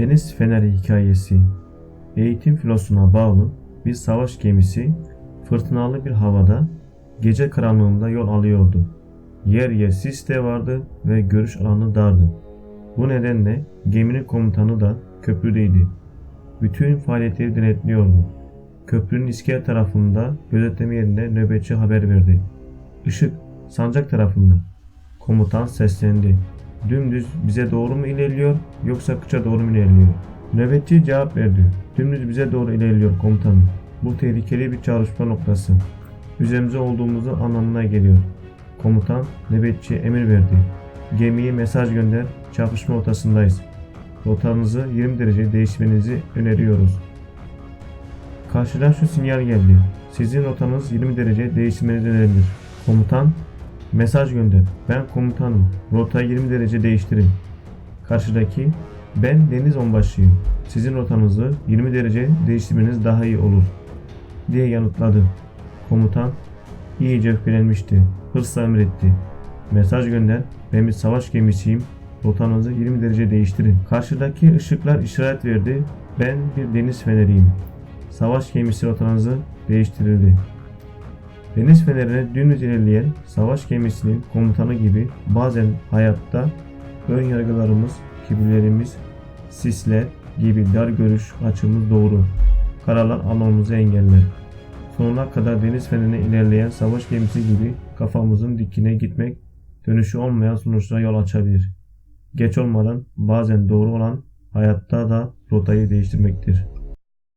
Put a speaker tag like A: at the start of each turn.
A: Deniz Feneri Hikayesi Eğitim filosuna bağlı bir savaş gemisi fırtınalı bir havada gece karanlığında yol alıyordu. Yer yer sis de vardı ve görüş alanı dardı. Bu nedenle geminin komutanı da köprüdeydi. Bütün faaliyetleri denetliyordu. Köprünün iskele tarafında gözetleme yerinde nöbetçi haber verdi. Işık sancak tarafında. Komutan seslendi. Dümdüz bize doğru mu ilerliyor yoksa kıça doğru mu ilerliyor? Nöbetçi cevap verdi. Dümdüz bize doğru ilerliyor komutanım. Bu tehlikeli bir çarpışma noktası. Üzerimize olduğumuzu anlamına geliyor. Komutan nöbetçiye emir verdi. Gemiye mesaj gönder. Çarpışma ortasındayız. Rotanızı 20 derece değiştirmenizi öneriyoruz. Karşıdan şu sinyal geldi. Sizin rotanız 20 derece değiştirmeniz önerilir. Komutan Mesaj gönder. Ben komutanım. Rotayı 20 derece değiştirin. Karşıdaki ben deniz onbaşıyım. Sizin rotanızı 20 derece değiştirmeniz daha iyi olur. Diye yanıtladı. Komutan iyice öfkelenmişti. Hırsla emretti. Mesaj gönder. Ben bir savaş gemisiyim. Rotanızı 20 derece değiştirin. Karşıdaki ışıklar işaret verdi. Ben bir deniz feneriyim. Savaş gemisi rotanızı değiştirildi. Deniz fenerine dümdüz ilerleyen savaş gemisinin komutanı gibi bazen hayatta ön yargılarımız, kibirlerimiz, sisler gibi dar görüş açımız doğru. Kararlar almamızı engeller. Sonuna kadar deniz fenerine ilerleyen savaş gemisi gibi kafamızın dikine gitmek dönüşü olmayan sonuçlara yol açabilir. Geç olmadan bazen doğru olan hayatta da rotayı değiştirmektir.